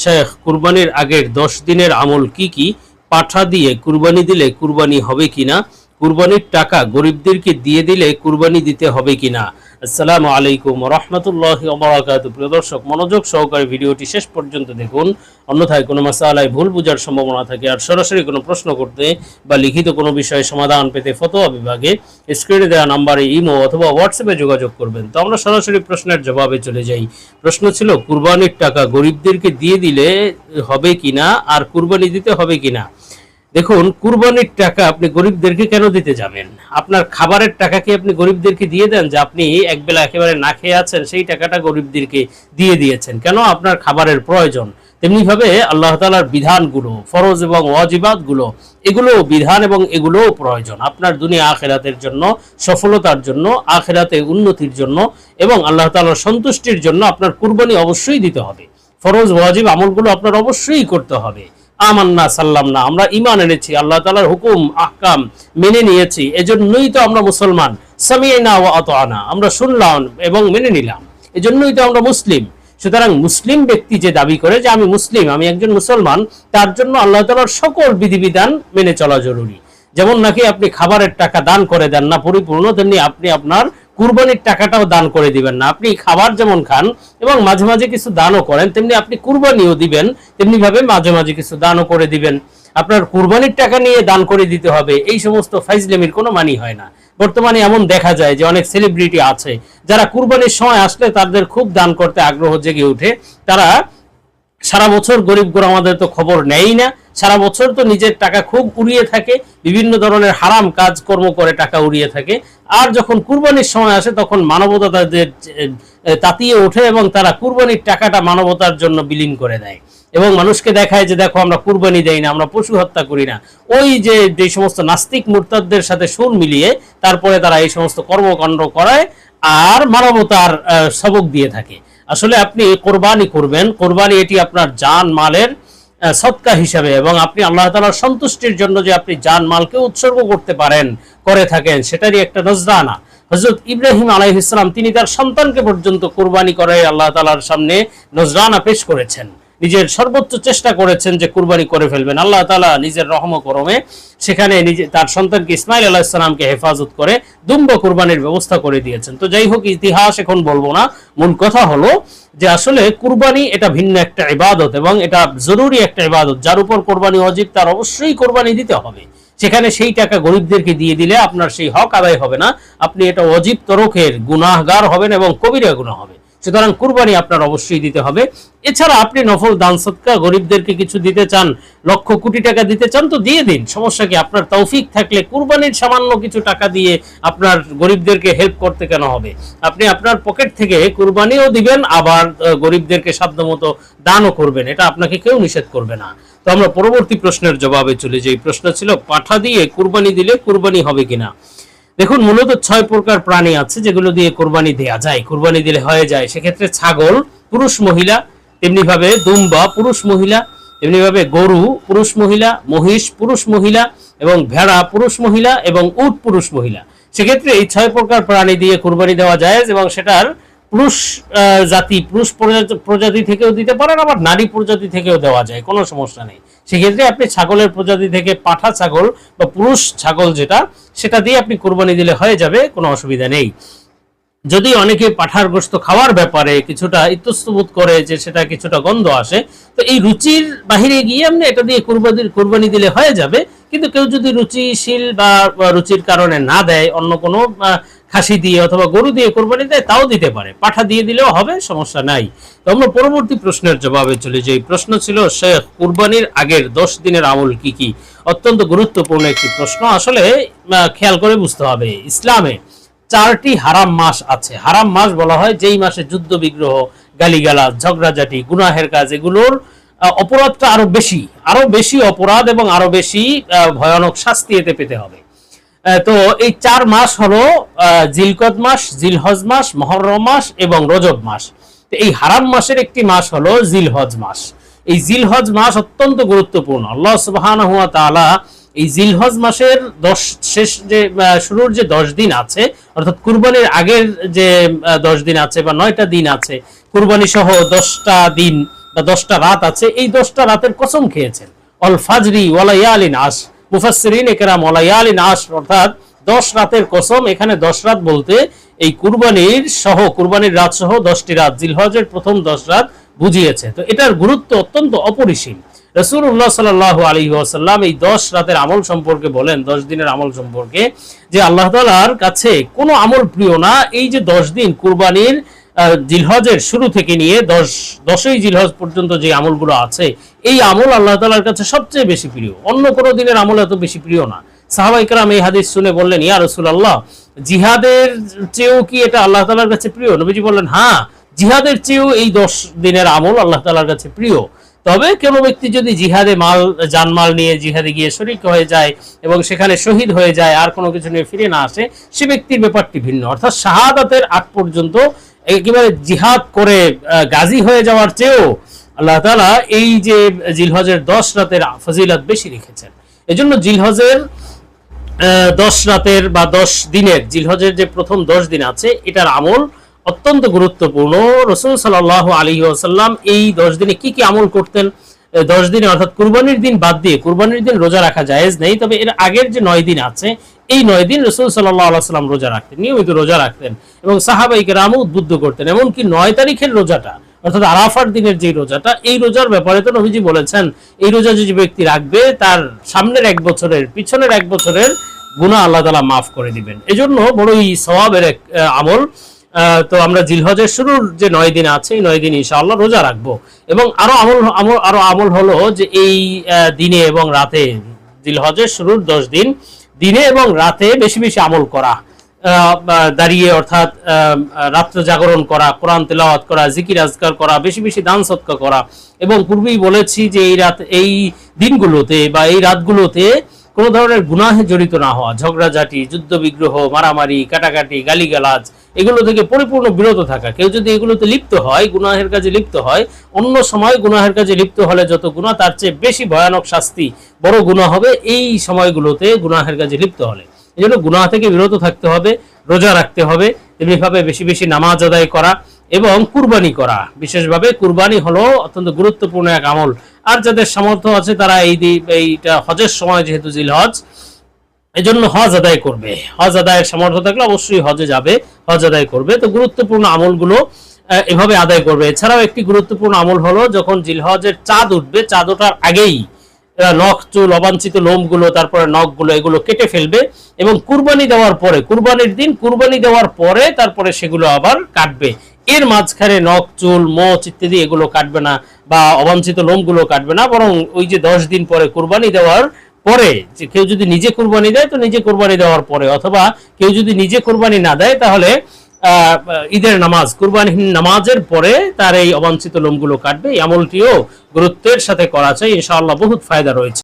শেখ, কুরবানির আগের দশ দিনের আমল কি কি? পাঠা দিয়ে কুরবানি দিলে কুরবানি হবে কিনা? কুরবানির টাকা গরিবদেরকে দিয়ে দিলে কুরবানি দিতে হবে কিনা। আসসালামু আলাইকুম রহমতুল্লাহ ওবরাকাত প্রিয় দর্শক, মনোযোগ সহকারে ভিডিওটি শেষ পর্যন্ত দেখুন। অন্যথায় কোনো মাসালায় ভুল বোঝার সম্ভাবনা থাকে আর সরাসরি কোনো প্রশ্ন করতে বা লিখিত কোনো বিষয়ে সমাধান পেতে ফতোয়া বিভাগে স্ক্রিনে দেওয়া নাম্বারে ইমো অথবা হোয়াটসঅ্যাপে যোগাযোগ করবেন। তো আমরা সরাসরি প্রশ্নের জবাবে চলে যাই। প্রশ্ন ছিল, কুরবানির টাকা গরিবদেরকে দিয়ে দিলে হবে কিনা আর কুরবানি দিতে হবে কিনা? দেখুন, কুরবানির টাকা আপনি গরিবদেরকে কেন দিতে যাবেন? আপনার খাবারের টাকা কি আপনি গরিবদেরকে দিয়ে দেন? যে আপনি একবেলা একেবারে না খেয়ে আছেন, সেই টাকাটা গরিবদেরকে দিয়ে দিয়েছেন। কেন? আপনার খাবারের প্রয়োজন। তেমনি ভাবে আল্লাহ তালার বিধানগুলো, ফরজ এবং ওয়াজিবাতগুলো, এগুলো বিধান এবং এগুলোও প্রয়োজন। আপনার দুনিয়া আখেরাতের জন্য, সফলতার জন্য, আখেরাতে উন্নতির জন্য এবং আল্লাহ তালার সন্তুষ্টির জন্য আপনার কুরবানি অবশ্যই দিতে হবে। ফরজ, ওয়াজিব আমলগুলো আপনার অবশ্যই করতে হবে। আমান্না সাল্লাম না, আমরা ইমান এনেছি, আল্লাহ তালার হুকুম, আহকাম মেনে নিয়েছি, এজন্যই তো আমরা মুসলমান সামিয়ানা ওয়া আনা আমরা শুনলাম এবং মেনে নিলাম, এজন্যই তো আমরা মুসলিম, সুতরাং মুসলিম ব্যক্তি যে দাবি করে যে আমি মুসলিম, আমি একজন মুসলমান, তার জন্য আল্লাহ তালার সকল বিধিবিধান মেনে চলা জরুরি, যেমন নাকি আপনি খাবারের টাকা দান করে দেন না, পরিপূর্ণ, তেমনি আপনি আপনার কুরবানির টাকাটাও দান করে দিবেন না। আপনি খাবার যেমন খান এবং মাঝে মাঝে কিছু দানও করেন, তেমনি আপনি কুরবানিও দিবেন তেমনি ভাবে মাঝে মাঝে কিছু দানও করে দিবেন। আপনার কুরবানির টাকা নিয়ে দান করে দিতে হবে, এই সমস্ত ফাইজলেমির কোনো মানি হয় না। বর্তমানে এমন দেখা যায় যে অনেক সেলিব্রিটি আছে, যারা কুরবানির সময় আসলে তাদের খুব দান করতে আগ্রহ জেগে ওঠে। তারা সারা বছর গরিব আমাদের তো খবর নেই না। সারা বছর তো নিজের টাকা খুব উড়িয়ে থাকে, বিভিন্ন ধরনের হারাম কাজ কর্ম করে টাকা উড়িয়ে থাকে। আর যখন কুরবানির সময় আসে, তখন মানবতা তাদের তাতিয়ে ওঠে এবং তারা কুরবানির টাকাটা মানবতার জন্য বিলীন করে দেয়। এবং মানুষকে দেখায় যে, দেখো, আমরা কুরবানি দেই না, আমরা পশু হত্যা করি না। ওই যে যে সমস্ত নাস্তিক মুরতাদদের সাথে সুর মিলিয়ে তারপরে তারা এই সমস্ত কর্মকাণ্ড করায় আর মানবতার সবক দিয়ে থাকে। আসলে আপনি কোরবানি করবেন, কোরবানি এটি আপনার জান মালের সৎকা হিসাবে এবং আপনি আল্লাহ তালার সন্তুষ্টির জন্য যে আপনি জান মালকে উৎসর্গ করতে পারেন, করে থাকেন, সেটারই একটা নজরানা। হজরত ইব্রাহিম আলাহ ইসলাম তিনি তার সন্তানকে পর্যন্ত কোরবানি করে আল্লাহ তালার সামনে নজরানা পেশ করেছেন। নিজের সর্বোচ্চ চেষ্টা করেছেন যে কুরবানি করে ফেলবেন। আল্লাহ তালা নিজের রহম করমে সেখানে নিজে তার সন্তানকে ইসমাইল আল্লাহ ইসলামকে হেফাজত করে দুম্ব কুরবানির ব্যবস্থা করে দিয়েছেন। তো যাই হোক, ইতিহাস এখন বলব না। মূল কথা হলো যে আসলে কুরবানি এটা ভিন্ন একটা ইবাদত এবং এটা জরুরি একটা ইবাদত। যার উপর কোরবানি অজিব, তার অবশ্যই কোরবানি দিতে হবে। সেখানে সেই টাকা গরিবদেরকে দিয়ে দিলে আপনার সেই হক আদায় হবে না। আপনি এটা অজীব তরকের গুনাহগার হবেন এবং কবিরা গুনাহ হবে সুতরাং কুরবানি আপনার অবশ্যই দিতে হবে। এছাড়া আপনি নফল দান সৎকা গরিবদেরকে কিছু দিতে চান, লক্ষ কোটি টাকা দিতে চান, তো দিয়ে দিন। সমস্যা কি? আপনার তৌফিক থাকলে কুরবানির সামান্য কিছু টাকা দিয়ে আপনার গরিবদেরকে হেল্প করতে কেন হবে? আপনি আপনার পকেট থেকে কুরবানিও দিবেন, আবার গরিবদেরকে সাধ্যমতো দানও করবেন। এটা আপনাকে কেউ নিষেধ করবে না। তো আমরা পরবর্তী প্রশ্নের জবাবে চলে যাই। প্রশ্ন ছিল, পাঠা দিয়ে কুরবানি দিলে কুরবানি হবে কিনা? দেখুন, মূলত ছয় প্রকার প্রাণী আছে যেগুলো দিয়ে কোরবানি দেয়া যায়। কোরবানি দিলে হয়ে যায়, সেক্ষেত্রে ছাগল, পুরুষ, মহিলা তেমনি ভাবে দুম্বা, পুরুষ, মহিলা তেমনি ভাবে গরু, পুরুষ, মহিলা, মহিষ, পুরুষ, মহিলা এবং ভেড়া, পুরুষ, মহিলা এবং উট, পুরুষ, মহিলা। সেক্ষেত্রে এই ছয় প্রকার প্রাণী দিয়ে কোরবানি দেওয়া যায় এবং সেটার পুরুষ জাতি, পুরুষ প্রজাতি থেকেও দিতে পারেন, আবার নারী প্রজাতি থেকেও দেওয়া যায়, কোনো সমস্যা নেই। সেক্ষেত্রে আপনি ছাগলের প্রজাতি থেকে পাঠা ছাগল বা পুরুষ ছাগল যেটা, সেটা দিয়ে আপনি কোরবানি দিলে হয়ে যাবে, কোনো অসুবিধা নেই। যদি অনেকে পাঠার গোস্ত খাওয়ার ব্যাপারে কিছুটা ইতস্তবোধ করে যে সেটা কিছুটা গন্ধ আসে, তো এই রুচির বাহিরে গিয়ে আপনি এটা দিয়ে কুরবানি কুরবানি দিলে হয়ে যাবে। কিন্তু কেউ যদি রুচিশীল বা রুচির কারণে না দেয়, অন্য কোনো খাসি দিয়ে অথবা গরু দিয়ে কোরবানি দেয়, তাও দিতে পারে। পাঠা দিয়ে দিলেও হবে, সমস্যা নাই। তো আমরা পরবর্তী প্রশ্নের জবাবে চলে যাই। প্রশ্ন ছিল, শেখ, কুরবানির আগের দশ দিনের আমল কি কি? অত্যন্ত গুরুত্বপূর্ণ একটি প্রশ্ন। আসলে খেয়াল করে বুঝতে হবে, ইসলামে চারটি হারাম মাস আছে। হারাম মাস বলা হয় যেই মাসে যুদ্ধ, বিগ্রহ, গালিগালাজ, ঝগড়াঝাটি, গুনাহের কাজ, এগুলোর অপরাধটা আরও বেশি আরও বেশি অপরাধ এবং আরও বেশি ভয়ানক শাস্তি এতে পেতে হবে। তো এই চার মাস হলো জিলকদ মাস, জিলহজ মাস, মহরম মাস এবং রজব মাস। এই হারাম মাসের একটি মাস হলো জিলহজ মাস। এই জিলহজ মাস অত্যন্ত গুরুত্বপূর্ণ। আল্লাহ সুবহানাহু ওয়া তাআলা এই জিলহজ মাসের দশ, শেষ যে শুরুর যে দশ দিন আছে, অর্থাৎ কুরবানির আগের যে দশ দিন আছে বা নয়টা দিন আছে কুরবানি সহ দশটা দিন বা দশটা রাত আছে, এই দশটা রাতের কসম খেয়েছেন। অল ফাজরি ওয়ালাইয়ালিন আস মুফাসসিরিন একরাম অর্থাৎ দশ রাতের কসম। এখানে দশ রাত বলতে এই কুরবানির সহ, কুরবানির রাত সহ দশটি রাত। জিলহজের প্রথম দশ রাত বুঝিয়েছে। তো এটার গুরুত্ব অত্যন্ত অপরিসীম। রসুল্লাহ সাল আলী আসাল্লাম এই দশ রাতের আমল সম্পর্কে বলেন, দশ দিনের আমল সম্পর্কে, যে আল্লাহ তালার কাছে কোনো আমল প্রিয় না। এই যে দশ দিন কুরবানির জিলহজের শুরু থেকে নিয়ে দশ দশই জিলহজ পর্যন্ত যে আমলগুলো আছে, এই আমল আল্লাহ তালার কাছে সবচেয়ে বেশি প্রিয়। অন্য কোনো দিনের আমল এত বেশি প্রিয় না। সাহাবাইকরাম এই হাদিস শুনে বললেন, ইয়া রসুল্লাহ জিহাদের চেয়েও কি এটা আল্লাহ তালার কাছে প্রিয়? নবীজি বললেন হ্যাঁ জিহাদের চেয়েও এই দশ দিনের আমল আল্লাহ তালার কাছে প্রিয়। তবে কোনো ব্যক্তি যদি জিহাদে মাল, জানমাল নিয়ে জিহাদে গিয়ে শরিক হয়ে যায় এবং সেখানে শহীদ হয়ে যায়, আর কোনো কিছু নিয়ে ফিরে না আসে, সে ব্যক্তির ব্যাপারটি ভিন্ন। অর্থাৎ শাহাদাতের আগ পর্যন্ত একেবারে জিহাদ করে গাজী হয়ে যাওয়ার চেয়েও আল্লাহ তালা এই যে জিলহজের দশ রাতের ফজিলত বেশি রেখেছেন। এজন্য জিলহজের দশ রাতের বা দশ দিনের, জিলহজের যে প্রথম দশ দিন আছে, এটার আমল অত্যন্ত গুরুত্বপূর্ণ। রসুল সাল আলী আসাল্লাম এই দশ দিনে কি কি আমল করতেন? দশ দিনে, অর্থাৎ কুরবানির দিন বাদ দিয়ে কুরবানির দিন রোজা রাখা জায়েজ নেই, তবে এর আগের যে নয় দিন আছে, এই নয় দিন রসুল সাল্লাহ আলাইসাল্লাম রোজা রাখতেন, নিয়মিত রোজা রাখতেন এবং সাহাবাইকে রামও উদ্বুদ্ধ করতেন। এমনকি নয় তারিখের রোজাটা, অর্থাৎ আরাফার দিনের যে রোজাটা, এই রোজার ব্যাপারে তো নবীজি বলেছেন, এই রোজা যে ব্যক্তি রাখবে, তার সামনের এক বছরের, পিছনের এক বছরের গুণা আল্লাহ তালা মাফ করে দিবেন। এজন্য বড়ই স্বভাবের এক আমল তো আমরা জিলহজের শুরুর যে নয় দিন আছে, এই নয় দিন ইনশাআল্লাহ রোজা রাখব। এবং আরও আমল আমল, আরও আমল হলো যে এই দিনে এবং রাতে জিলহজের শুরুর দশ দিন দিনে এবং রাতে বেশি বেশি আমল করা দাঁড়িয়ে অর্থাৎ রাত্র জাগরণ করা, কোরআন তেলাওয়াত করা, জিকির আজকার করা, বেশি বেশি দান সৎকা করা। এবং পূর্বেই বলেছি যে এই রাত, এই দিনগুলোতে বা এই রাতগুলোতে কোনো ধরনের গুনাহে জড়িত না হওয়া, ঝগড়াঝাটি যুদ্ধ বিগ্রহ মারামারি, কাটাকাটি, গালিগালাজ, এগুলো থেকে পরিপূর্ণ বিরত থাকা। কেউ যদি এগুলোতে লিপ্ত হয়, গুনাহের কাজে লিপ্ত হয়, অন্য সময় গুনাহের কাজে লিপ্ত হলে যত গুনাহ, তার চেয়ে বেশি ভয়ানক শাস্তি, বড় গুনাহ হবে এই সময়গুলোতে গুনাহের কাজে লিপ্ত হলে। এই জন্য গুনাহ থেকে বিরত থাকতে হবে, রোজা রাখতে হবে তেমনিভাবে বেশি বেশি নামাজ আদায় করা এবং কুরবানি করা। বিশেষভাবে কুরবানি হলো অত্যন্ত গুরুত্বপূর্ণ এক আমল। আর যাদের সামর্থ্য আছে, তারা এই এইটা হজের সময় যেহেতু জিল হজ এই জন্য হজ আদায় করবে। হজ আদায়ের সামর্থ্য থাকলে অবশ্যই হজে যাবে, হজ আদায় করবে। তো গুরুত্বপূর্ণ আমলগুলো এভাবে আদায় করবে। এছাড়াও একটি গুরুত্বপূর্ণ আমল হলো, যখন জিলহজের চাঁদ উঠবে চাঁদ ওঠার আগেই নখ চুল, অবাঞ্ছিত লোমগুলো, তারপরে নখগুলো, এগুলো কেটে ফেলবে এবং কুরবানি দেওয়ার পরে, কুরবানির দিন কুরবানি দেওয়ার পরে, তারপরে সেগুলো আবার কাটবে। এর মাঝখানে নখ, চুল, মোচ ইত্যাদি এগুলো কাটবে না বা অবাঞ্ছিত লোমগুলো কাটবে না। বরং ওই যে দশ দিন পরে কুরবানি দেওয়ার পরে, যে কেউ যদি নিজে কোরবানি দেয় তো নিজে কোরবানি দেওয়ার পরে, অথবা কেউ যদি নিজে কোরবানি না দেয় তাহলে ঈদের নামাজ কুরবানি নামাজের পরে তার এই অবাঞ্ছিত লোমগুলো কাটবে। এই আমলটিও গুরুত্বের সাথে করা চাই। ইনশাআল্লাহ বহুত ফায়দা রয়েছে।